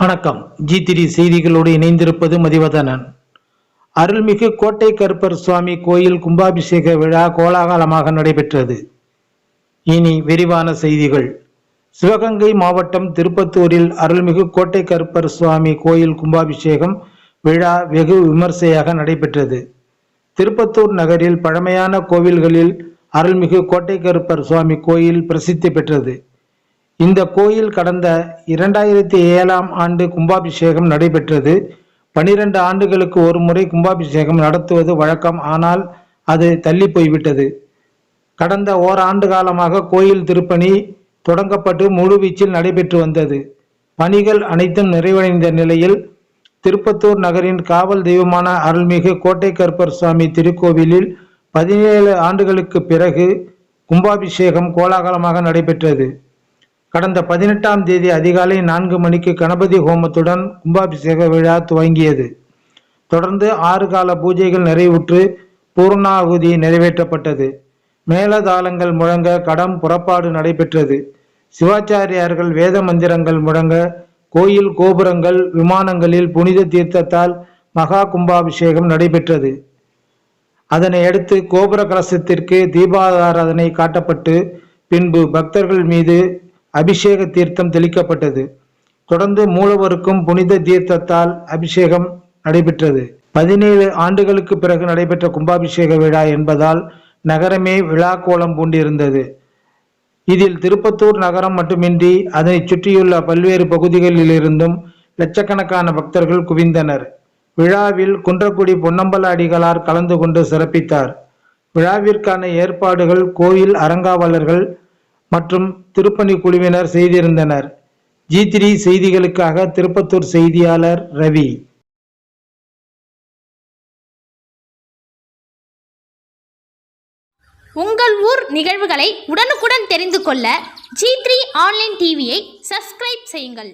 வணக்கம். ஜி திரி செய்திகளோடு இணைந்திருப்பது மதிவதனன். அருள்மிகு கோட்டை கருப்பர் சுவாமி கோயில் கும்பாபிஷேக விழா கோலாகலமாக நடைபெற்றது. இனி விரிவான செய்திகள். சிவகங்கை மாவட்டம் திருப்பத்தூரில் அருள்மிகு கோட்டை கருப்பர் சுவாமி கோயில் கும்பாபிஷேகம் விழா வெகு விமர்சையாக நடைபெற்றது. திருப்பத்தூர் நகரில் பழமையான கோவில்களில் அருள்மிகு கோட்டை கருப்பர் சுவாமி கோயில் பிரசித்தி பெற்றது. இந்த கோயில் கடந்த இரண்டாயிரத்தி ஏழாம் ஆண்டு கும்பாபிஷேகம் நடைபெற்றது. பனிரெண்டு ஆண்டுகளுக்கு ஒரு முறை கும்பாபிஷேகம் நடத்துவது வழக்கம். ஆனால் அது தள்ளி போய்விட்டது கடந்த ஓராண்டு காலமாக கோயில் திருப்பணி தொடங்கப்பட்டு முழுவீச்சில் நடைபெற்று வந்தது. பணிகள் அனைத்தும் நிறைவடைந்த நிலையில் திருப்பத்தூர் நகரின் காவல் தெய்வமான அருள்மிகு கோட்டை கருப்பர் சுவாமி திருக்கோவிலில் பதினேழு ஆண்டுகளுக்கு பிறகு கும்பாபிஷேகம் கோலாகலமாக நடைபெற்றது. கடந்த பதினெட்டாம் தேதி அதிகாலை நான்கு மணிக்கு கணபதி ஹோமத்துடன் கும்பாபிஷேக விழா துவங்கியது. தொடர்ந்து ஆறு கால பூஜைகள் நிறைவுற்று பூர்ணாகுதி நிறைவேற்றப்பட்டது. மேளதாளங்கள் முழங்க கடம் புறப்பாடு நடைபெற்றது. சிவாச்சாரியார்கள் வேத மந்திரங்கள் முழங்க கோயில் கோபுரங்கள் விமானங்களில் புனித தீர்த்தத்தால் மகா கும்பாபிஷேகம் நடைபெற்றது. அதனை அடுத்து கோபுர கலசத்திற்கு தீபாராதனை காட்டப்பட்டு பின்பு பக்தர்கள் மீது அபிஷேக தீர்த்தம் தெளிக்கப்பட்டது. தொடர்ந்து மூலவருக்கும் புனித தீர்த்தத்தால் அபிஷேகம் நடைபெற்றது. பதினேழு ஆண்டுகளுக்கு பிறகு நடைபெற்ற கும்பாபிஷேக விழா என்பதால் நகரமே விழா கோலம் பூண்டிருந்தது. இதில் திருப்பத்தூர் நகரம் மட்டுமின்றி அதனை சுற்றியுள்ள பல்வேறு பகுதிகளிலிருந்தும் லட்சக்கணக்கான பக்தர்கள் குவிந்தனர். விழாவில் குன்றக்குடி பொன்னம்பல அடிகளார் கலந்து கொண்டு சிறப்பித்தார். விழாவிற்கான ஏற்பாடுகள் கோயில் அறங்காவலர்கள் மற்றும் திருப்பணி குழுவினர் செய்திருந்தனர். ஜி த்ரீ செய்திகளுக்காக திருப்பத்தூர் செய்தியாளர் ரவி. உங்கள் ஊர் நிகழ்வுகளை உடனுக்குடன் தெரிந்து கொள்ள ஜி த்ரீ ஆன்லைன் டிவியை சப்ஸ்கிரைப் செய்யுங்கள்.